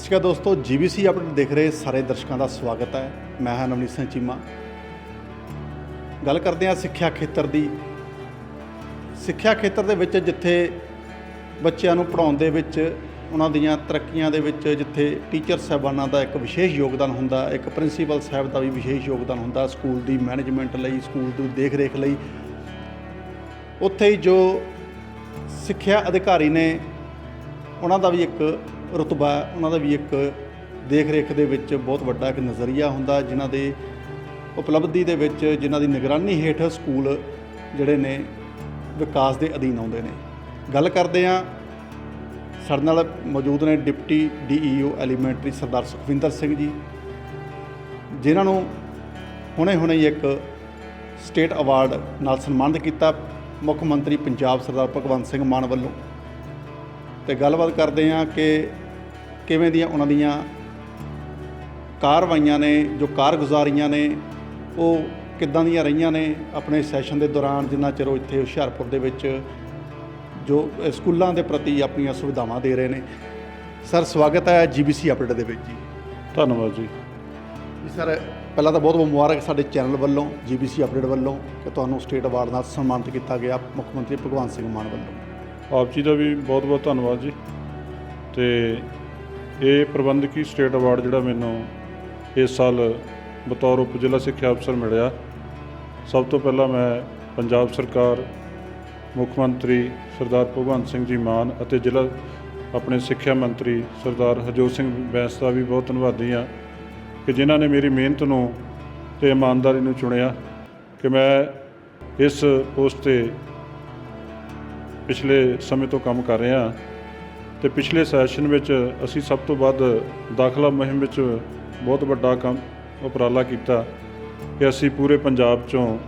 ਸਤਿ ਸ਼੍ਰੀ ਅਕਾਲ ਦੋਸਤੋ, GBC update ਦੇਖ ਰਹੇ ਸਾਰੇ ਦਰਸ਼ਕਾਂ ਦਾ ਸਵਾਗਤ ਹੈ। ਮੈਂ ਹਾਂ ਨਵਨੀਤ ਸਿੰਘ ਚੀਮਾ। ਗੱਲ ਕਰਦੇ ਹਾਂ ਸਿੱਖਿਆ ਖੇਤਰ ਦੀ। ਸਿੱਖਿਆ ਖੇਤਰ ਦੇ ਵਿੱਚ ਜਿੱਥੇ ਬੱਚਿਆਂ ਨੂੰ ਪੜ੍ਹਾਉਣ ਦੇ ਵਿੱਚ, ਉਹਨਾਂ ਦੀਆਂ ਤਰੱਕੀਆਂ ਦੇ ਵਿੱਚ ਜਿੱਥੇ ਟੀਚਰ ਸਾਹਿਬਾਨਾਂ ਦਾ ਇੱਕ ਵਿਸ਼ੇਸ਼ ਯੋਗਦਾਨ ਹੁੰਦਾ, ਇੱਕ ਪ੍ਰਿੰਸੀਪਲ ਸਾਹਿਬ ਦਾ ਵੀ ਵਿਸ਼ੇਸ਼ ਯੋਗਦਾਨ ਹੁੰਦਾ, ਸਕੂਲ ਦੀ ਮੈਨੇਜਮੈਂਟ ਲਈ, ਸਕੂਲ ਦੀ ਦੇਖ-ਰੇਖ ਲਈ, ਉੱਥੇ ਹੀ ਜੋ ਸਿੱਖਿਆ ਅਧਿਕਾਰੀ ਨੇ, ਉਹਨਾਂ ਦਾ ਵੀ ਇੱਕ ਰੁਤਬਾ, ਉਹਨਾਂ ਦਾ ਵੀ ਇੱਕ ਦੇਖ-ਰੇਖ ਦੇ ਵਿੱਚ ਬਹੁਤ ਵੱਡਾ ਇੱਕ ਨਜ਼ਰੀਆ ਹੁੰਦਾ, ਜਿਨ੍ਹਾਂ ਦੇ ਉਪਲਬਧੀ ਦੇ ਵਿੱਚ, ਜਿਨ੍ਹਾਂ ਦੀ ਨਿਗਰਾਨੀ ਹੇਠ ਸਕੂਲ ਜਿਹੜੇ ਨੇ ਵਿਕਾਸ ਦੇ ਅਧੀਨ ਆਉਂਦੇ ਨੇ। ਗੱਲ ਕਰਦੇ ਹਾਂ, ਸਾਡੇ ਨਾਲ ਮੌਜੂਦ ਨੇ deputy DEO elementary Sardar Sukhwinder Singh ji, ਜਿਨ੍ਹਾਂ ਨੂੰ ਹੁਣੇ-ਹੁਣੇ ਇੱਕ ਸਟੇਟ ਅਵਾਰਡ ਨਾਲ ਸਨਮਾਨਿਤ ਕੀਤਾ ਮੁੱਖ ਮੰਤਰੀ ਪੰਜਾਬ ਸਰਦਾਰ ਭਗਵੰਤ ਸਿੰਘ ਮਾਨ ਵੱਲੋਂ। ਤੇ ਗੱਲਬਾਤ ਕਰਦੇ ਹਾਂ ਕਿ ਕਿਵੇਂ ਦੀਆਂ ਉਹਨਾਂ ਦੀਆਂ ਕਾਰਵਾਈਆਂ ਨੇ ਜੋ ਕਾਰਗੁਜ਼ਾਰੀਆਂ ਨੇ ਉਹ ਕਿੱਦਾਂ ਦੀਆਂ ਰਹੀਆਂ ਨੇ ਆਪਣੇ ਸੈਸ਼ਨ ਦੇ ਦੌਰਾਨ ਜਿੰਨਾ ਚਿਰ ਉਹ ਇੱਥੇ ਹੁਸ਼ਿਆਰਪੁਰ ਦੇ ਵਿੱਚ ਜੋ ਸਕੂਲਾਂ ਦੇ ਪ੍ਰਤੀ ਆਪਣੀਆਂ ਸੁਵਿਧਾਵਾਂ ਦੇ ਰਹੇ ਨੇ। ਸਰ ਸਵਾਗਤ ਹੈ ਜੀਬੀਸੀ ਅਪਡੇਟ ਦੇ ਵਿੱਚ ਜੀ। ਧੰਨਵਾਦ ਜੀ। ਜੀ ਸਰ ਪਹਿਲਾਂ ਤਾਂ ਬਹੁਤ ਬਹੁਤ ਮੁਬਾਰਕ ਸਾਡੇ ਚੈਨਲ ਵੱਲੋਂ ਜੀਬੀਸੀ ਅਪਡੇਟ ਵੱਲੋਂ ਕਿ ਤੁਹਾਨੂੰ ਸਟੇਟ ਅਵਾਰਡ ਨਾਲ ਸਨਮਾਨਿਤ ਕੀਤਾ ਗਿਆ ਮੁੱਖ ਮੰਤਰੀ ਭਗਵੰਤ ਸਿੰਘ ਮਾਨ ਵੱਲੋਂ। ਆਪ ਜੀ ਦਾ ਵੀ ਬਹੁਤ ਬਹੁਤ ਧੰਨਵਾਦ ਜੀ। ਤੇ ਇਹ ਪ੍ਰਬੰਧਕੀ ਸਟੇਟ ਅਵਾਰਡ ਜਿਹੜਾ ਮੈਨੂੰ ਇਸ ਸਾਲ ਬਤੌਰ ਉਪ ਜ਼ਿਲ੍ਹਾ ਸਿੱਖਿਆ ਅਫਸਰ ਮਿਲਿਆ। ਸਭ ਤੋਂ ਪਹਿਲਾਂ ਮੈਂ ਪੰਜਾਬ ਸਰਕਾਰ, ਮੁੱਖ ਮੰਤਰੀ ਸਰਦਾਰ ਭਗਵੰਤ ਸਿੰਘ ਜੀ ਮਾਨ ਅਤੇ ਜ਼ਿਲ੍ਹਾ ਆਪਣੇ ਸਿੱਖਿਆ ਮੰਤਰੀ ਸਰਦਾਰ ਹਰਜੋਤ ਸਿੰਘ ਬੈਂਸ ਦਾ ਵੀ ਬਹੁਤ ਧੰਨਵਾਦੀ ਹਾਂ ਕਿ ਜਿਨ੍ਹਾਂ ਨੇ ਮੇਰੀ ਮਿਹਨਤ ਨੂੰ ਤੇ ਇਮਾਨਦਾਰੀ ਨੂੰ ਚੁਣਿਆ ਕਿ ਮੈਂ ਇਸ ਪੋਸਟ ਤੇ ਪਿਛਲੇ ਸਮੇਂ ਤੋਂ ਕੰਮ ਕਰ ਰਹੇ ਹਾਂ ਤੇ ਪਿਛਲੇ ਸੈਸ਼ਨ ਵਿੱਚ ਅਸੀਂ ਸਭ ਤੋਂ ਵੱਧ ਦਾਖਲਾ ਮੁਹਿੰਮ ਵਿੱਚ ਬਹੁਤ ਵੱਡਾ ਕੰਮ ਉਪਰਾਲਾ ਕੀਤਾ ਕਿ ਅਸੀਂ ਪੂਰੇ ਪੰਜਾਬ ਚੋਂ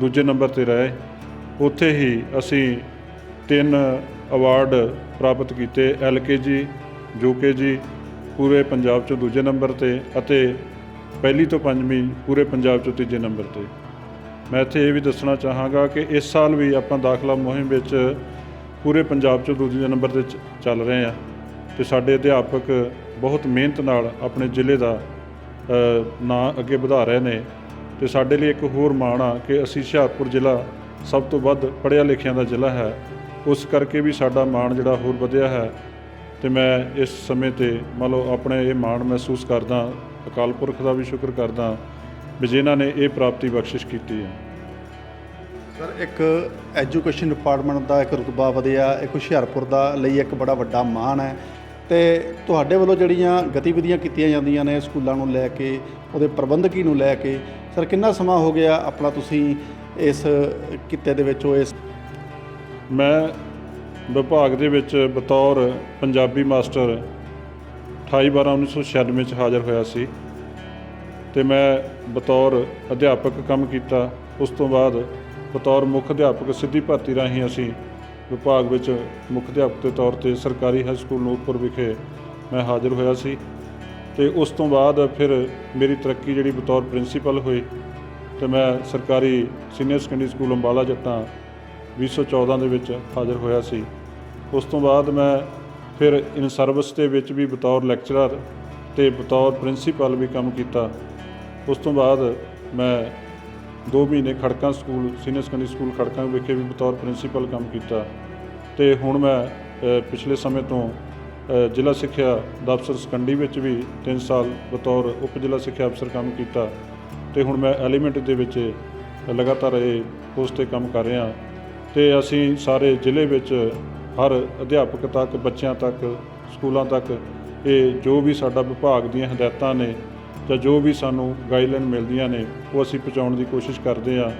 ਦੂਜੇ ਨੰਬਰ ਤੇ ਰਹੇ। ਉੱਥੇ ਹੀ ਅਸੀਂ ਤਿੰਨ ਅਵਾਰਡ ਪ੍ਰਾਪਤ ਕੀਤੇ ਐਲਕੇਜੀ ਯੂਕੇਜੀ ਪੂਰੇ ਪੰਜਾਬ ਚੋਂ ਦੂਜੇ ਨੰਬਰ ਤੇ ਅਤੇ ਪਹਿਲੀ ਤੋਂ ਪੰਜਵੀਂ ਪੂਰੇ ਪੰਜਾਬ ਚੋਂ ਤੀਜੇ ਨੰਬਰ ਤੇ। ਮੈਂ ਇੱਥੇ ਇਹ ਵੀ ਦੱਸਣਾ ਚਾਹਾਂਗਾ ਕਿ ਇਸ ਸਾਲ ਵੀ ਆਪਾਂ ਦਾਖਲਾ ਮੁਹਿੰਮ ਵਿੱਚ ਪੂਰੇ ਪੰਜਾਬ 'ਚੋਂ ਦੂਜੇ ਨੰਬਰ ਤੇ ਚੱਲ ਰਹੇ ਆ ਤੇ ਸਾਡੇ ਅਧਿਆਪਕ ਬਹੁਤ ਮਿਹਨਤ ਨਾਲ ਆਪਣੇ ਜ਼ਿਲ੍ਹੇ ਦਾ ਨਾਂ ਅੱਗੇ ਵਧਾ ਰਹੇ ਨੇ ਤੇ ਸਾਡੇ ਲਈ ਇੱਕ ਹੋਰ ਮਾਣ ਆ ਕਿ ਅਸੀਂ ਹੁਸ਼ਿਆਰਪੁਰ ਜ਼ਿਲ੍ਹਾ ਸਭ ਤੋਂ ਵੱਧ ਪੜ੍ਹਿਆ ਲਿਖਿਆ ਦਾ ਜ਼ਿਲ੍ਹਾ ਹੈ। ਉਸ ਕਰਕੇ ਵੀ ਸਾਡਾ ਮਾਣ ਜਿਹੜਾ ਹੋਰ ਵਧਿਆ ਹੈ ਤੇ ਮੈਂ ਇਸ ਸਮੇਂ ਤੇ ਮੰਨ ਲਓ ਆਪਣੇ ਇਹ ਮਾਣ ਮਹਿਸੂਸ ਕਰਦਾ, ਅਕਾਲ ਪੁਰਖ ਦਾ ਵੀ ਸ਼ੁਕਰ ਕਰਦਾ ਵੀ ਜਿਨ੍ਹਾਂ ਨੇ ਇਹ ਪ੍ਰਾਪਤੀ ਬਖਸ਼ਿਸ਼ ਕੀਤੀ ਹੈ। ਸਰ, ਇੱਕ ਐਜੂਕੇਸ਼ਨ ਡਿਪਾਰਟਮੈਂਟ ਦਾ ਇੱਕ ਰੁਤਬਾ ਵਧਿਆ, ਇੱਕ ਹੁਸ਼ਿਆਰਪੁਰ ਦਾ ਲਈ ਇੱਕ ਬੜਾ ਵੱਡਾ ਮਾਣ ਹੈ। ਤੇ ਤੁਹਾਡੇ ਵੱਲੋਂ ਜਿਹੜੀਆਂ ਗਤੀਵਿਧੀਆਂ ਕੀਤੀਆਂ ਜਾਂਦੀਆਂ ਨੇ ਸਕੂਲਾਂ ਨੂੰ ਲੈ ਕੇ, ਉਹਦੇ ਪ੍ਰਬੰਧਕੀ ਨੂੰ ਲੈ ਕੇ, ਸਰ, ਕਿੰਨਾ ਸਮਾਂ ਹੋ ਗਿਆ ਆਪਣਾ ਤੁਸੀਂ ਇਸ ਕਿੱਤੇ ਦੇ ਵਿੱਚ, ਉਹ ਇਸ ਮੈਂ ਵਿਭਾਗ ਦੇ ਵਿੱਚ ਬਤੌਰ ਪੰਜਾਬੀ ਮਾਸਟਰ 28 12 1996 ਵਿੱਚ ਹਾਜ਼ਰ ਹੋਇਆ ਸੀ। ਤੇ ਮੈਂ ਬਤੌਰ ਅਧਿਆਪਕ ਕੰਮ ਕੀਤਾ। ਉਸ ਤੋਂ ਬਾਅਦ ਬਤੌਰ ਮੁੱਖ ਅਧਿਆਪਕ ਸਿੱਧੀ ਭਰਤੀ ਰਾਹੀਂ ਅਸੀਂ ਵਿਭਾਗ ਵਿੱਚ ਮੁੱਖ ਅਧਿਆਪਕ ਦੇ ਤੌਰ ਤੇ ਸਰਕਾਰੀ ਹਾਈ ਸਕੂਲ ਨੂਰਪੁਰ ਵਿਖੇ ਮੈਂ ਹਾਜ਼ਰ ਹੋਇਆ ਸੀ ਤੇ ਉਸ ਤੋਂ ਬਾਅਦ ਫਿਰ ਮੇਰੀ ਤਰੱਕੀ ਜਿਹੜੀ ਬਤੌਰ ਪ੍ਰਿੰਸੀਪਲ ਹੋਈ ਤੇ ਮੈਂ ਸਰਕਾਰੀ ਸੀਨੀਅਰ ਸੈਕੰਡਰੀ ਸਕੂਲ ਅੰਬਾਲਾ ਜੱਟਾਂ 2014 ਦੇ ਵਿੱਚ ਹਾਜ਼ਰ ਹੋਇਆ ਸੀ। ਉਸ ਤੋਂ ਬਾਅਦ ਮੈਂ ਫਿਰ ਇਨ ਸਰਵਿਸ ਦੇ ਵਿੱਚ ਵੀ ਬਤੌਰ ਲੈਕਚਰਰ ਤੇ ਬਤੌਰ ਪ੍ਰਿੰਸੀਪਲ ਵੀ ਕੰਮ ਕੀਤਾ। ਉਸ ਤੋਂ ਬਾਅਦ ਮੈਂ 2 ਮਹੀਨੇ Kharkan school, senior secondary school Kharkan ਵਿਖੇ ਵੀ ਬਤੌਰ ਪ੍ਰਿੰਸੀਪਲ ਕੰਮ ਕੀਤਾ। ਤੇ ਹੁਣ ਮੈਂ ਪਿਛਲੇ ਸਮੇਂ ਤੋਂ ਜ਼ਿਲ੍ਹਾ ਸਿੱਖਿਆ ਦਫ਼ਤਰ ਸਕੰਡੀ ਵਿੱਚ ਵੀ 3 ਸਾਲ ਬਤੌਰ ਉਪ ਜ਼ਿਲ੍ਹਾ ਸਿੱਖਿਆ ਅਫਸਰ ਕੰਮ ਕੀਤਾ। ਤੇ ਹੁਣ ਮੈਂ ਐਲੀਮੈਂਟ ਦੇ ਵਿੱਚ ਲਗਾਤਾਰ ਇਹ ਪੋਸਟ ਤੇ ਕੰਮ ਕਰ ਰਿਹਾ। ਤੇ ਅਸੀਂ ਸਾਰੇ ਜ਼ਿਲ੍ਹੇ ਵਿੱਚ ਹਰ ਅਧਿਆਪਕ ਤੱਕ, ਬੱਚਿਆਂ ਤੱਕ, ਸਕੂਲਾਂ ਤੱਕ ਇਹ ਜੋ ਵੀ ਸਾਡਾ ਵਿਭਾਗ ਦੀਆਂ ਹਦਾਇਤਾਂ ਨੇ ਜਾਂ ਜੋ ਵੀ ਸਾਨੂੰ ਗਾਈਡਲਾਈਨ ਮਿਲਦੀਆਂ ਨੇ ਉਹ ਅਸੀਂ ਪਹੁੰਚਾਉਣ ਦੀ ਕੋਸ਼ਿਸ਼ ਕਰਦੇ ਹਾਂ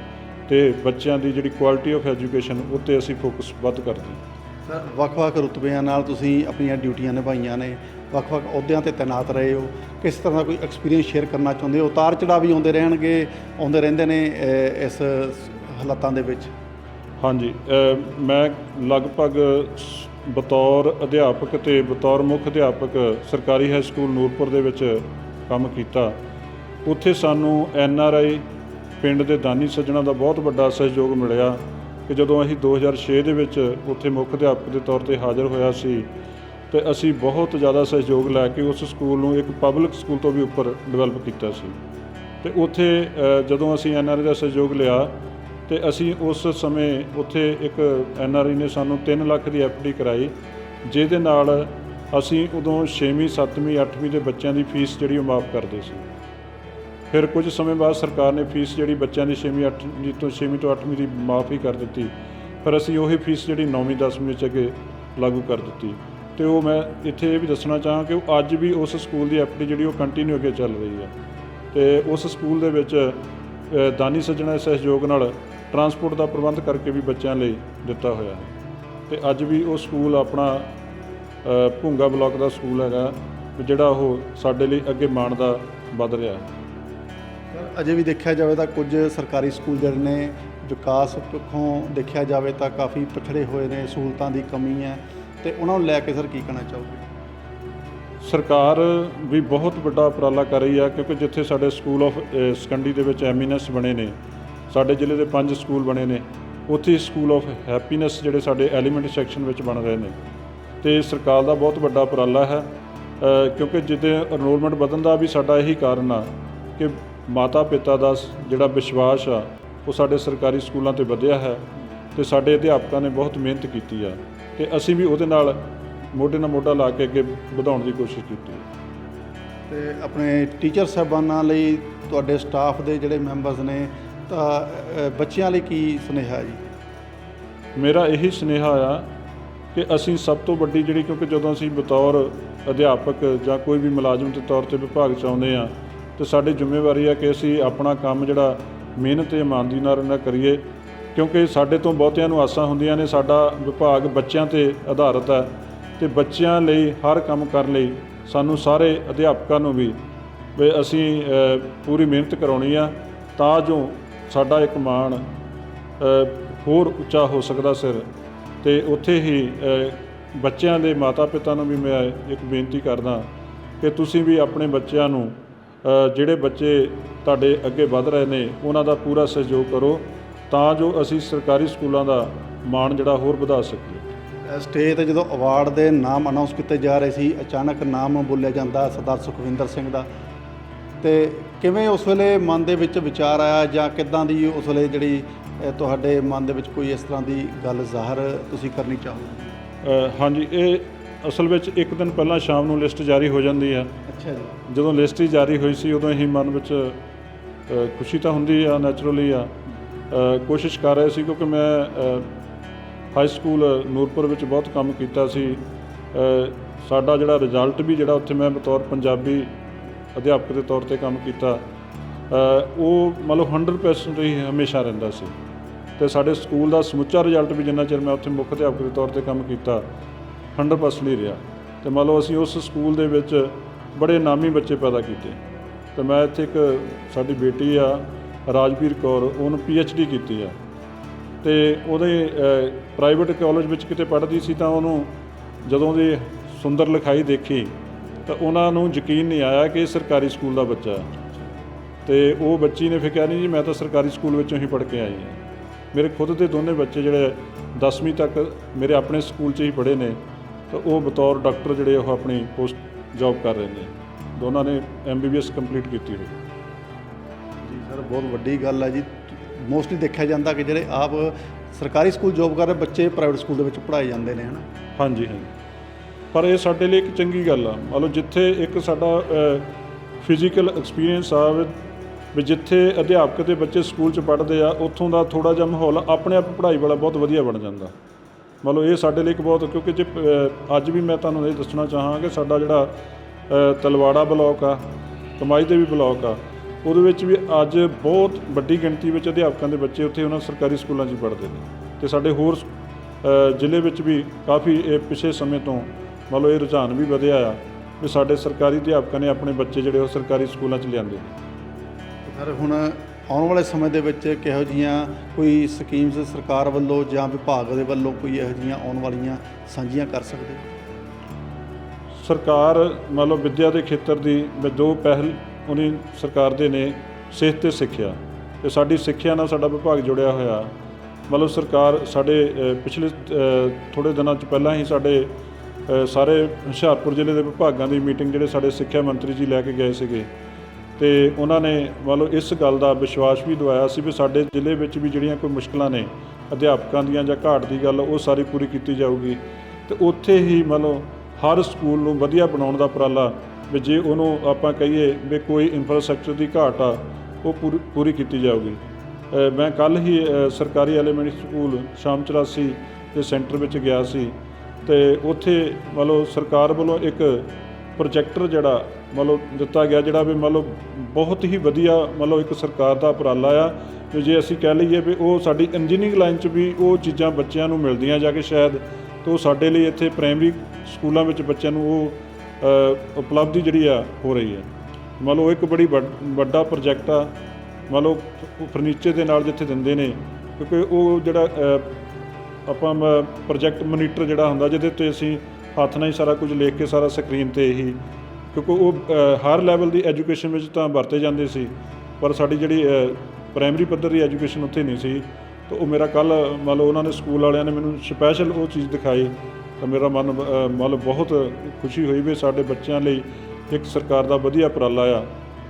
ਤੇ ਬੱਚਿਆਂ ਦੀ ਜਿਹੜੀ ਕੁਆਲਿਟੀ ਆਫ ਐਜੂਕੇਸ਼ਨ ਉੱਤੇ ਅਸੀਂ ਫੋਕਸ ਵੱਧ ਕਰਦੇ ਹਾਂ। ਸਰ ਵੱਖ-ਵੱਖ ਰੁਤਬਿਆਂ ਨਾਲ ਤੁਸੀਂ ਆਪਣੀਆਂ ਡਿਊਟੀਆਂ ਨਿਭਾਈਆਂ ਨੇ ਵੱਖ-ਵੱਖ ਅਹੁਦਿਆਂ ਤੇ ਤਾਇਨਾਤ ਰਹੇ ਹੋ। ਕਿਸ ਤਰ੍ਹਾਂ ਦਾ ਕੋਈ ਐਕਸਪੀਰੀਅੰਸ ਸ਼ੇਅਰ ਕਰਨਾ ਚਾਹੁੰਦੇ ਹੋ? ਉਤਾਰ ਚੜਾਅ ਵੀ ਆਉਂਦੇ ਰਹਿਣਗੇ ਆਉਂਦੇ ਰਹਿੰਦੇ ਨੇ ਇਸ ਹਾਲਾਤਾਂ ਦੇ ਵਿੱਚ? ਹਾਂਜੀ ਮੈਂ ਲਗਭਗ ਬਤੌਰ ਅਧਿਆਪਕ ਤੇ ਬਤੌਰ ਮੁੱਖ ਅਧਿਆਪਕ ਸਰਕਾਰੀ ਹਾਈ ਸਕੂਲ ਨੂਰਪੁਰ ਦੇ ਵਿੱਚ ਕੰਮ ਕੀਤਾ। ਉੱਥੇ ਸਾਨੂੰ ਐਨ ਆਰ ਆਈ ਪਿੰਡ ਦੇ ਦਾਨੀ ਸੱਜਣਾ ਦਾ ਬਹੁਤ ਵੱਡਾ ਸਹਿਯੋਗ ਮਿਲਿਆ ਕਿ ਜਦੋਂ ਅਸੀਂ 2006 ਦੇ ਵਿੱਚ ਉੱਥੇ ਮੁੱਖ ਅਧਿਆਪਕ ਦੇ ਤੌਰ ਤੇ ਹਾਜ਼ਰ ਹੋਇਆ ਸੀ, ਤੇ ਅਸੀਂ ਬਹੁਤ ਜ਼ਿਆਦਾ ਸਹਿਯੋਗ ਲੈ ਕੇ ਉਸ ਸਕੂਲ ਨੂੰ ਇੱਕ ਪਬਲਿਕ ਸਕੂਲ ਤੋਂ ਵੀ ਉੱਪਰ ਡਿਵੈਲਪ ਕੀਤਾ ਸੀ। ਤੇ ਉੱਥੇ ਜਦੋਂ ਅਸੀਂ ਐੱਨ ਆਰ ਆਈ ਦਾ ਸਹਿਯੋਗ ਲਿਆ, ਤੇ ਅਸੀਂ ਉਸ ਸਮੇਂ ਉੱਥੇ ਇੱਕ ਐੱਨ ਆਰ ਆਈ ਨੇ ਸਾਨੂੰ 3 ਲੱਖ ਦੀ ਐਫਡੀ ਕਰਾਈ, ਜਿਹਦੇ ਨਾਲ ਅਸੀਂ ਉਦੋਂ 6ਵੀਂ 7ਵੀਂ 8ਵੀਂ ਦੇ ਬੱਚਿਆਂ ਦੀ ਫੀਸ ਜਿਹੜੀ ਉਹ ਮਾਫ ਕਰਦੇ ਸੀ। ਫਿਰ ਕੁਝ ਸਮੇਂ ਬਾਅਦ ਸਰਕਾਰ ਨੇ ਫੀਸ ਜਿਹੜੀ ਬੱਚਿਆਂ ਦੀ 6ਵੀਂ 8ਵੀਂ ਤੋਂ 6ਵੀਂ ਤੋਂ 8ਵੀਂ ਦੀ ਮਾਫ ਹੀ ਕਰ ਦਿੱਤੀ। ਪਰ ਅਸੀਂ ਉਹੀ ਫੀਸ ਜਿਹੜੀ 9ਵੀਂ 10ਵੀਂ ਚ ਅੱਗੇ ਲਾਗੂ ਕਰ ਦਿੱਤੀ। ਤੇ ਉਹ ਮੈਂ ਇੱਥੇ ਇਹ ਵੀ ਦੱਸਣਾ ਚਾਹਾਂ ਕਿ ਉਹ ਅੱਜ ਵੀ ਉਸ ਸਕੂਲ ਦੀ ਐਫਡੀ ਜਿਹੜੀ ਉਹ ਕੰਟੀਨਿਊ ਅੱਗੇ ਚੱਲ ਰਹੀ ਹੈ। ਤੇ ਉਸ ਸਕੂਲ ਦੇ ਵਿੱਚ ਦਾਨੀ ਸੱਜਣਾ ਦੇ ਸਹਿਯੋਗ ਨਾਲ ਟਰਾਂਸਪੋਰਟ ਦਾ ਪ੍ਰਬੰਧ ਕਰਕੇ ਵੀ ਬੱਚਿਆਂ ਲਈ ਦਿੱਤਾ ਹੋਇਆ ਹੈ। ਤੇ ਅੱਜ ਵੀ ਉਹ ਸਕੂਲ ਆਪਣਾ ਭੁੰਗਾ ਬਲਾਕ ਦਾ ਸਕੂਲ ਹੈਗਾ ਜਿਹੜਾ ਉਹ ਸਾਡੇ ਲਈ ਅੱਗੇ ਮਾਣ ਦਾ ਵੱਧ ਰਿਹਾ ਹੈ। ਸਰ ਅਜੇ ਵੀ ਦੇਖਿਆ ਜਾਵੇ ਤਾਂ ਕੁਝ ਸਰਕਾਰੀ ਸਕੂਲ ਜਿਹੜੇ ਨੇ ਵਿਕਾਸ ਪੱਖੋਂ ਦੇਖਿਆ ਜਾਵੇ ਤਾਂ ਕਾਫੀ ਪਛੜੇ ਹੋਏ ਨੇ ਸਹੂਲਤਾਂ ਦੀ ਕਮੀ ਹੈ। ਤੇ ਉਹਨਾਂ ਨੂੰ ਲੈ ਕੇ ਸਰ ਕੀ ਕਹਿਣਾ ਚਾਹੋਗੇ? ਸਰਕਾਰ ਵੀ ਬਹੁਤ ਵੱਡਾ ਉਪਰਾਲਾ ਕਰ ਰਹੀ ਹੈ ਕਿਉਂਕਿ ਜਿੱਥੇ ਸਾਡੇ ਸਕੂਲ ਆਫ ਸਕੰਡੀ ਦੇ ਵਿੱਚ ਐਮੀਨੈਸ ਬਣੇ ਨੇ ਸਾਡੇ ਜ਼ਿਲ੍ਹੇ ਦੇ ਪੰਜ ਸਕੂਲ ਬਣੇ ਨੇ ਉੱਥੇ ਸਕੂਲ ਆਫ ਹੈਪੀਨੈਸ ਜਿਹੜੇ ਸਾਡੇ ਐਲੀਮੈਂਟ ਸੈਕਸ਼ਨ ਵਿੱਚ ਬਣ ਰਹੇ ਨੇ। ਤੇ ਸਰਕਾਰ ਦਾ ਬਹੁਤ ਵੱਡਾ ਉਪਰਾਲਾ ਹੈ ਕਿਉਂਕਿ ਜਿੱਦੇ ਐਨਰੋਲਮੈਂਟ ਵਧਣ ਦਾ ਵੀ ਸਾਡਾ ਇਹੀ ਕਾਰਨ ਆ ਕਿ ਮਾਤਾ ਪਿਤਾ ਦਾ ਜਿਹੜਾ ਵਿਸ਼ਵਾਸ ਆ ਉਹ ਸਾਡੇ ਸਰਕਾਰੀ ਸਕੂਲਾਂ ਤੇ ਵਧਿਆ ਹੈ ਤੇ ਸਾਡੇ ਅਧਿਆਪਕਾਂ ਨੇ ਬਹੁਤ ਮਿਹਨਤ ਕੀਤੀ ਆ ਤੇ ਅਸੀਂ ਵੀ ਉਹਦੇ ਨਾਲ ਮੋਢੇ ਨਾਲ ਮੋਢਾ ਲਾ ਕੇ ਅੱਗੇ ਵਧਾਉਣ ਦੀ ਕੋਸ਼ਿਸ਼ ਕੀਤੀ ਤੇ ਆਪਣੇ ਟੀਚਰ ਸਾਹਿਬਾਨਾਂ ਲਈ ਤੁਹਾਡੇ ਸਟਾਫ ਦੇ ਜਿਹੜੇ ਮੈਂਬਰਸ ਨੇ ਤਾਂ ਬੱਚਿਆਂ ਲਈ ਕੀ ਸੁਨੇਹਾ ਜੀ? ਮੇਰਾ ਇਹੀ ਸੁਨੇਹਾ ਆ ਕਿ ਅਸੀਂ ਸਭ ਤੋਂ ਵੱਡੀ ਜਿਹੜੀ ਕਿਉਂਕਿ ਜਦੋਂ ਅਸੀਂ ਬਤੌਰ ਅਧਿਆਪਕ ਜਾਂ ਕੋਈ ਵੀ ਮੁਲਾਜ਼ਮ ਦੇ ਤੌਰ ਤੇ ਵਿਭਾਗ ਚ ਆਉਂਦੇ ਆ ਤੇ ਸਾਡੀ ਜ਼ਿੰਮੇਵਾਰੀ ਆ ਕਿ ਅਸੀਂ ਆਪਣਾ ਕੰਮ ਜਿਹੜਾ ਮਿਹਨਤ ਤੇ ਇਮਾਨਦਾਰੀ ਨਾਲ ਨਾ ਕਰੀਏ, ਕਿਉਂਕਿ ਸਾਡੇ ਤੋਂ ਬਹੁਤਿਆਂ ਨੂੰ ਆਸਾਂ ਹੁੰਦੀਆਂ ਨੇ, ਸਾਡਾ ਵਿਭਾਗ ਬੱਚਿਆਂ ਤੇ ਆਧਾਰਿਤ ਹੈ ਤੇ ਬੱਚਿਆਂ ਲਈ ਹਰ ਕੰਮ ਕਰਨ ਲਈ ਸਾਨੂੰ ਸਾਰੇ ਅਧਿਆਪਕਾਂ ਨੂੰ ਵੀ ਵੀ ਅਸੀਂ ਪੂਰੀ ਮਿਹਨਤ ਕਰਾਉਣੀ ਆ, ਤਾਂ ਜੋ ਸਾਡਾ ਇੱਕ ਮਾਣ ਹੋਰ ਉੱਚਾ ਹੋ ਸਕਦਾ ਸਿਰ। ਤੇ ਉੱਥੇ ਹੀ ਬੱਚਿਆਂ ਦੇ ਮਾਤਾ-ਪਿਤਾ ਨੂੰ ਵੀ ਮੈਂ ਇੱਕ ਬੇਨਤੀ ਕਰਦਾ ਕਿ ਤੁਸੀਂ ਵੀ ਆਪਣੇ ਬੱਚਿਆਂ ਨੂੰ ਜਿਹੜੇ ਬੱਚੇ ਤੁਹਾਡੇ ਅੱਗੇ ਵੱਧ ਰਹੇ ਨੇ, ਉਹਨਾਂ ਦਾ ਪੂਰਾ ਸਹਿਯੋਗ ਕਰੋ ਤਾਂ ਜੋ ਅਸੀਂ ਸਰਕਾਰੀ ਸਕੂਲਾਂ ਦਾ ਮਾਣ ਜਿਹੜਾ ਹੋਰ ਵਧਾ ਸਕੀਏ। ਸਟੇਜ ਤੇ ਜਦੋਂ ਅਵਾਰਡ ਦੇ ਨਾਮ ਅਨਾਉਂਸ ਕੀਤੇ ਜਾ ਰਹੇ ਸੀ, ਅਚਾਨਕ ਨਾਮ ਬੋਲਿਆ ਜਾਂਦਾ, ਸਰਦਾਰ ਸੁਖਵਿੰਦਰ ਸਿੰਘ ਦਾ। ਤੇ ਕਿਵੇਂ ਉਸ ਵੇਲੇ ਮਨ ਦੇ ਵਿੱਚ ਵਿਚਾਰ ਆਇਆ ਜਾਂ ਕਿੱਦਾਂ ਦੀ ਉਸ ਵੇਲੇ ਜਿਹੜੀ ਤੁਹਾਡੇ ਮਨ ਦੇ ਵਿੱਚ ਕੋਈ ਇਸ ਤਰ੍ਹਾਂ ਦੀ ਗੱਲ ਜ਼ਾਹਰ ਤੁਸੀਂ ਕਰਨੀ ਚਾਹੋ ਹਾਂਜੀ ਇਹ ਅਸਲ ਵਿੱਚ ਇੱਕ ਦਿਨ ਪਹਿਲਾਂ ਸ਼ਾਮ ਨੂੰ ਲਿਸਟ ਜਾਰੀ ਹੋ ਜਾਂਦੀ ਹੈ। ਅੱਛਾ ਜੀ। ਜਦੋਂ ਲਿਸਟ ਹੀ ਜਾਰੀ ਹੋਈ ਸੀ ਉਦੋਂ ਹੀ ਮਨ ਵਿੱਚ ਖੁਸ਼ੀ ਤਾਂ ਹੁੰਦੀ ਆ ਨੈਚੁਰਲੀ ਆ। ਕੋਸ਼ਿਸ਼ ਕਰ ਰਹੇ ਸੀ ਕਿਉਂਕਿ ਮੈਂ ਹਾਈ ਸਕੂਲ ਨੂਰਪੁਰ ਵਿੱਚ ਬਹੁਤ ਕੰਮ ਕੀਤਾ ਸੀ। ਸਾਡਾ ਜਿਹੜਾ ਰਿਜ਼ਲਟ ਵੀ ਜਿਹੜਾ ਉੱਥੇ ਮੈਂ ਬਤੌਰ ਪੰਜਾਬੀ ਅਧਿਆਪਕ ਦੇ ਤੌਰ ਤੇ ਕੰਮ ਕੀਤਾ ਉਹ ਮੰਨ ਲਓ 100% ਹੀ ਹਮੇਸ਼ਾ ਰਹਿੰਦਾ ਸੀ। ਤੇ ਸਾਡੇ ਸਕੂਲ ਦਾ ਸਮੁੱਚਾ ਰਿਜ਼ਲਟ ਵੀ ਜਿੰਨਾ ਚਿਰ ਮੈਂ ਉੱਥੇ ਮੁੱਖ ਅਧਿਆਪਕ ਦੇ ਤੌਰ ਤੇ ਕੰਮ ਕੀਤਾ 100% ਹੀ ਰਿਹਾ। ਤੇ ਮੰਨ ਲਓ ਅਸੀਂ ਉਸ ਸਕੂਲ ਦੇ ਵਿੱਚ ਬੜੇ ਨਾਮੀ ਬੱਚੇ ਪੈਦਾ ਕੀਤੇ। ਤੇ ਮੈਂ ਇੱਥੇ ਇੱਕ ਸਾਡੀ ਬੇਟੀ ਆ, ਰਾਜਵੀਰ ਕੌਰ, ਉਹਨੇ ਡੀ ਕੀਤੀ ਆ। ਤੇ ਉਹਦੇ ਪ੍ਰਾਈਵੇਟ ਕਾਲਜ ਵਿੱਚ ਕਿਤੇ ਪੜ੍ਹਦੀ ਸੀ ਤਾਂ ਉਹਨੂੰ ਜਦੋਂ ਦੀ ਸੁੰਦਰ ਲਿਖਾਈ ਦੇਖੀ ਤਾਂ ਉਹਨਾਂ ਨੂੰ ਯਕੀਨ ਨਹੀਂ ਆਇਆ ਕਿ ਇਹ ਸਰਕਾਰੀ ਸਕੂਲ ਦਾ ਬੱਚਾ ਹੈ। ਤੇ ਉਹ ਬੱਚੀ ਨੇ ਫਿਰ ਕਿਹਾ ਨਹੀਂ ਜੀ ਮੈਂ ਤਾਂ ਸਰਕਾਰੀ ਸਕੂਲ ਵਿੱਚੋਂ ਹੀ ਪੜ੍ਹ ਕੇ ਆਈ ਹਾਂ। ਮੇਰੇ ਖੁਦ ਦੇ ਦੋਨੇ ਬੱਚੇ ਜਿਹੜੇ 10ਵੀਂ ਤੱਕ ਮੇਰੇ ਆਪਣੇ ਸਕੂਲ 'ਚ ਹੀ ਪੜ੍ਹੇ ਨੇ ਤਾਂ ਉਹ ਬਤੌਰ ਡਾਕਟਰ ਜਿਹੜੇ ਉਹ ਆਪਣੀ ਪੋਸਟ ਜੌਬ ਕਰ ਰਹੇ ਨੇ। ਦੋਨਾਂ ਨੇ ਐਮਬੀਬੀਐਸ ਕੰਪਲੀਟ ਕੀਤੀ ਹੋਈ। ਜੀ ਸਰ ਬਹੁਤ ਵੱਡੀ ਗੱਲ ਹੈ ਜੀ। ਮੋਸਟਲੀ ਦੇਖਿਆ ਜਾਂਦਾ ਕਿ ਜਿਹੜੇ ਆਪ ਸਰਕਾਰੀ ਸਕੂਲ ਜੋਬ ਕਰ ਰਹੇ ਬੱਚੇ ਪ੍ਰਾਈਵੇਟ ਸਕੂਲ ਦੇ ਵਿੱਚ ਪੜ੍ਹਾਏ ਜਾਂਦੇ ਨੇ ਹਨਾ ਹਾਂਜੀ ਹਾਂਜੀ। ਪਰ ਇਹ ਸਾਡੇ ਲਈ ਇੱਕ ਚੰਗੀ ਗੱਲ ਆ। ਮੰਨ ਲਓ ਜਿੱਥੇ ਇੱਕ ਸਾਡਾ ਫਿਜ਼ੀਕਲ ਐਕਸਪੀਰੀਅੰਸ ਆ ਵੀ- ਜਿੱਥੇ ਅਧਿਆਪਕ ਤੇ ਬੱਚੇ ਸਕੂਲ 'ਚ ਪੜ੍ਹਦੇ ਆ, ਉੱਥੋਂ ਦਾ ਥੋੜਾ ਜਿਹਾ ਮਾਹੌਲ ਆਪਣੇ ਆਪ ਪੜ੍ਹਾਈ ਵਾਲਾ ਬਹੁਤ ਵਧੀਆ ਬਣ ਜਾਂਦਾ। ਮੰਨ ਲਓ ਇਹ ਸਾਡੇ ਲਈ ਇੱਕ ਬਹੁਤ, ਕਿਉਂਕਿ ਜੇ ਅੱਜ ਵੀ ਮੈਂ ਤੁਹਾਨੂੰ ਇਹ ਦੱਸਣਾ ਚਾਹਾਂ ਕਿ ਸਾਡਾ ਜਿਹੜਾ ਤਲਵਾੜਾ ਬਲਾਕ ਆ, ਕਮਾਈ ਦੇ ਵੀ ਬਲਾਕ ਆ, ਉਹਦੇ ਵਿੱਚ ਵੀ ਅੱਜ ਬਹੁਤ ਵੱਡੀ ਗਿਣਤੀ ਵਿੱਚ ਅਧਿਆਪਕਾਂ ਦੇ ਬੱਚੇ ਉੱਥੇ ਉਹਨਾਂ ਸਰਕਾਰੀ ਸਕੂਲਾਂ 'ਚ ਪੜ੍ਹਦੇ ਨੇ। ਤੇ ਸਾਡੇ ਹੋਰ ਜ਼ਿਲ੍ਹੇ ਵਿੱਚ ਵੀ ਕਾਫੀ ਇਹ ਪਿਛਲੇ ਸਮੇਂ ਤੋਂ ਮੰਨ ਲਓ ਇਹ ਰੁਝਾਨ ਵੀ ਵਧਿਆ ਆ ਵੀ ਸਾਡੇ ਸਰਕਾਰੀ ਅਧਿਆਪਕਾਂ ਨੇ ਆਪਣੇ ਬੱਚੇ ਜਿਹੜੇ ਉਹ ਸਰਕਾਰੀ ਸਕੂਲਾਂ 'ਚ ਲਿਆਂਦੇ। ਨੇ ਸਰ ਹੁਣ ਆਉਣ ਵਾਲੇ ਸਮੇਂ ਦੇ ਵਿੱਚ ਕਿਹੋ ਜੀਆਂ ਕੋਈ ਸਕੀਮਸ ਸਰਕਾਰ ਵੱਲੋਂ ਜਾਂ ਵਿਭਾਗ ਦੇ ਵੱਲੋਂ ਕੋਈ ਇਹੋ ਜੀਆਂ ਆਉਣ ਵਾਲੀਆਂ ਸਾਂਝੀਆਂ ਕਰ ਸਕਦੇ? ਸਰਕਾਰ ਮੰਨ ਲਓ ਵਿੱਦਿਆ ਦੇ ਖੇਤਰ ਦੀ ਵੀ ਦੋ ਪਹਿਲ ਉਹਨੇ ਸਰਕਾਰ ਦੇ ਨੇ ਸਿਹਤ ਤੇ ਸਿੱਖਿਆ। ਤੇ ਸਾਡੀ ਸਿੱਖਿਆ ਨਾਲ ਸਾਡਾ ਵਿਭਾਗ ਜੁੜਿਆ ਹੋਇਆ। ਮੰਨ ਲਓ ਸਰਕਾਰ ਸਾਡੇ ਅ, ਪਿਛਲੇ ਥੋੜੇ ਦਿਨਾਂ ਚ ਪਹਿਲਾਂ ਹੀ ਸਾਡੇ ਅ, ਸਾਰੇ ਹੁਸ਼ਿਆਰਪੁਰ ਜ਼ਿਲ੍ਹੇ ਦੇ ਵਿਭਾਗਾਂ ਦੀ ਮੀਟਿੰਗ ਜਿਹੜੇ ਸਾਡੇ ਸਿੱਖਿਆ ਮੰਤਰੀ ਜੀ ਲੈ ਕੇ ਗਏ ਸੀਗੇ। ਤੇ ਉਹਨਾਂ ਨੇ ਮੰਨ ਲਓ ਇਸ ਗੱਲ ਦਾ ਵਿਸ਼ਵਾਸ ਵੀ ਦਵਾਇਆ ਸੀ ਵੀ ਸਾਡੇ ਜ਼ਿਲ੍ਹੇ ਵਿੱਚ ਵੀ ਜਿਹੜੀਆਂ ਕੋਈ ਮੁਸ਼ਕਲਾਂ ਨੇ, ਅਧਿਆਪਕਾਂ ਦੀਆਂ ਜਾਂ ਘਾਟ ਦੀ ਗੱਲ, ਉਹ ਸਾਰੀ ਪੂਰੀ ਕੀਤੀ ਜਾਊਗੀ। ਤੇ ਉੱਥੇ ਹੀ ਮੰਨ ਲਓ ਹਰ ਸਕੂਲ ਨੂੰ ਵਧੀਆ ਬਣਾਉਣ ਦਾ ਉਪਰਾਲਾ ਵੀ ਜੇ ਉਹਨੂੰ ਆਪਾਂ ਕਹੀਏ ਵੀ ਕੋਈ ਇਨਫਰਾਸਟ੍ਰਕਚਰ ਦੀ ਘਾਟ ਆ, ਉਹ ਪੂਰੀ ਪੂਰੀ ਕੀਤੀ ਜਾਊਗੀ। ਮੈਂ ਕੱਲ ਹੀ ਸਰਕਾਰੀ ਐਲੀਮੈਂਟਰੀ ਸਕੂਲ ਸ਼ਾਮ 84 ਦੇ ਸੈਂਟਰ ਵਿੱਚ ਗਿਆ ਸੀ। ਤੇ ਉੱਥੇ ਮੰਨ ਲਓ ਸਰਕਾਰ ਵੱਲੋਂ ਇੱਕ ਪ੍ਰੋਜੈਕਟਰ ਜਿਹੜਾ ਮੰਨ ਲਓ ਦਿੱਤਾ ਗਿਆ, ਜਿਹੜਾ ਵੀ ਮੰਨ ਲਓ ਬਹੁਤ ਹੀ ਵਧੀਆ ਮੰਨ ਲਓ ਇੱਕ ਸਰਕਾਰ ਦਾ ਉਪਰਾਲਾ ਆ ਵੀ ਜੇ ਅਸੀਂ ਕਹਿ ਲਈਏ ਵੀ ਉਹ ਸਾਡੀ ਇੰਜੀਨੀਅਰਿੰਗ ਲਾਈਨ 'ਚ ਵੀ ਉਹ ਚੀਜ਼ਾਂ ਬੱਚਿਆਂ ਨੂੰ ਮਿਲਦੀਆਂ ਜਾ ਕੇ ਸ਼ਾਇਦ ਤੇ ਉਹ ਸਾਡੇ ਲਈ ਇੱਥੇ ਪ੍ਰਾਇਮਰੀ ਸਕੂਲਾਂ ਵਿੱਚ ਬੱਚਿਆਂ ਨੂੰ ਉਹ ਉਪਲਬਧੀ ਜਿਹੜੀ ਆ ਹੋ ਰਹੀ ਹੈ। ਮੰਨ ਲਓ ਇੱਕ ਬੜੀ ਵੱਡ- ਵੱਡਾ ਪ੍ਰੋਜੈਕਟ ਆ ਮੰਨ ਲਓ ਫਰਨੀਚਰ ਦੇ ਨਾਲ ਜਿੱਥੇ ਦਿੰਦੇ ਨੇ, ਕਿਉਂਕਿ ਉਹ ਜਿਹੜਾ ਆਪਾਂ ਪ੍ਰੋਜੈਕਟ ਮੋਨੀਟਰ ਜਿਹੜਾ ਹੁੰਦਾ ਜਿਹਦੇ ਤੇ ਅਸੀਂ ਹੱਥ ਨਾਲ ਹੀ ਸਾਰਾ ਕੁਝ ਲਿਖ ਕੇ ਸਾਰਾ ਸਕਰੀਨ ਤੇ ਹੀ ਕਿਉਂਕਿ ਉਹ ਹਰ ਲੈਵਲ ਦੀ ਐਜੂਕੇਸ਼ਨ ਵਿੱਚ ਤਾਂ ਵਰਤੇ ਜਾਂਦੇ ਸੀ ਪਰ ਸਾਡੀ ਜਿਹੜੀ ਪ੍ਰਾਇਮਰੀ ਪੱਧਰ ਦੀ ਐਜੂਕੇਸ਼ਨ ਉੱਥੇ ਨਹੀਂ ਸੀ। ਤਾਂ ਉਹ ਮੇਰਾ ਕੱਲ ਮੰਨ ਲਓ ਉਹਨਾਂ ਨੇ ਸਕੂਲ ਵਾਲਿਆਂ ਨੇ ਮੈਨੂੰ ਸਪੈਸ਼ਲ ਉਹ ਚੀਜ਼ ਦਿਖਾਈ ਤਾਂ ਮੇਰਾ ਮਨ ਅ, ਮੰਨ ਲਓ ਬਹੁਤ ਖੁਸ਼ੀ ਹੋਈ ਵੀ ਸਾਡੇ ਬੱਚਿਆਂ ਲਈ ਇੱਕ ਸਰਕਾਰ ਦਾ ਵਧੀਆ ਉਪਰਾਲਾ ਆ।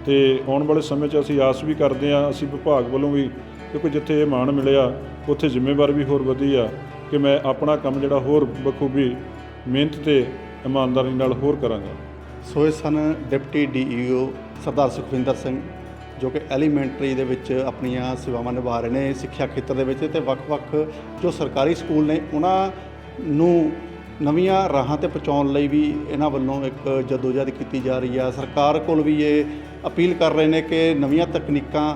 ਤੇ ਆਉਣ ਵਾਲੇ ਸਮੇਂ 'ਚ ਅਸੀਂ ਆਸ ਵੀ ਕਰਦੇ ਹਾਂ ਅਸੀਂ ਵਿਭਾਗ ਵੱਲੋਂ ਵੀ ਕਿਉਂਕਿ ਜਿੱਥੇ ਇਹ ਮਾਣ ਮਿਲਿਆ ਉੱਥੇ ਜ਼ਿੰਮੇਵਾਰ ਵੀ ਹੋਰ ਵਧੀ ਆ ਕਿ ਮੈਂ ਆਪਣਾ ਕੰਮ ਜਿਹੜਾ ਹੋਰ ਬਖੂਬੀ ਮਿਹਨਤ ਤੇ ਇਮਾਨਦਾਰੀ ਨਾਲ ਹੋਰ ਕਰਾਂਗਾ। ਸੋ ਇਹ ਸਨ ਡਿਪਟੀ ਡੀਈਓ ਸਰਦਾਰ ਸੁਖਵਿੰਦਰ ਸਿੰਘ, ਜੋ ਕਿ ਐਲੀਮੈਂਟਰੀ ਦੇ ਵਿੱਚ ਆਪਣੀਆਂ ਸੇਵਾਵਾਂ ਨਿਭਾ ਰਹੇ ਨੇ ਸਿੱਖਿਆ ਖੇਤਰ ਦੇ ਵਿੱਚ ਤੇ ਵੱਖ-ਵੱਖ ਜੋ ਸਰਕਾਰੀ ਸਕੂਲ ਨੇ, ਉਹਨਾਂ ਨੂੰ ਨਵੀਆਂ ਰਾਹਾਂ ਤੇ ਪਹੁੰਚਾਉਣ ਲਈ ਵੀ ਇਹਨਾਂ ਵੱਲੋਂ ਇੱਕ ਜਦੋਜਹਿਦ ਕੀਤੀ ਜਾ ਰਹੀ ਆ। ਸਰਕਾਰ ਕੋਲ ਵੀ ਇਹ ਅਪੀਲ ਕਰ ਰਹੇ ਨੇ ਕਿ ਨਵੀਆਂ ਤਕਨੀਕਾਂ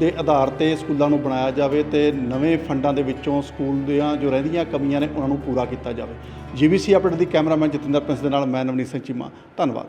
ਦੇ ਆਧਾਰ ਤੇ ਸਕੂਲਾਂ ਨੂੰ ਬਣਾਇਆ ਜਾਵੇ ਤੇ ਨਵੇਂ ਫੰਡਾਂ ਦੇ ਵਿੱਚੋਂ ਸਕੂਲ ਦੀਆਂ ਜੋ ਰਹਿੰਦੀਆਂ ਕਮੀਆਂ ਨੇ ਉਹਨਾਂ ਨੂੰ ਪੂਰਾ ਕੀਤਾ ਜਾਵੇ। ਜੀਬੀਸੀ ਅਪਡੇਟ ਦੀ ਕੈਮਰਾਮੈਨ ਜਤਿੰਦਰ ਪ੍ਰਿੰਸ ਦੇ ਨਾਲ ਮੈਂ ਨਵਨੀਤ ਸਿੰਘ ਚੀਮਾ। ਧੰਨਵਾਦ।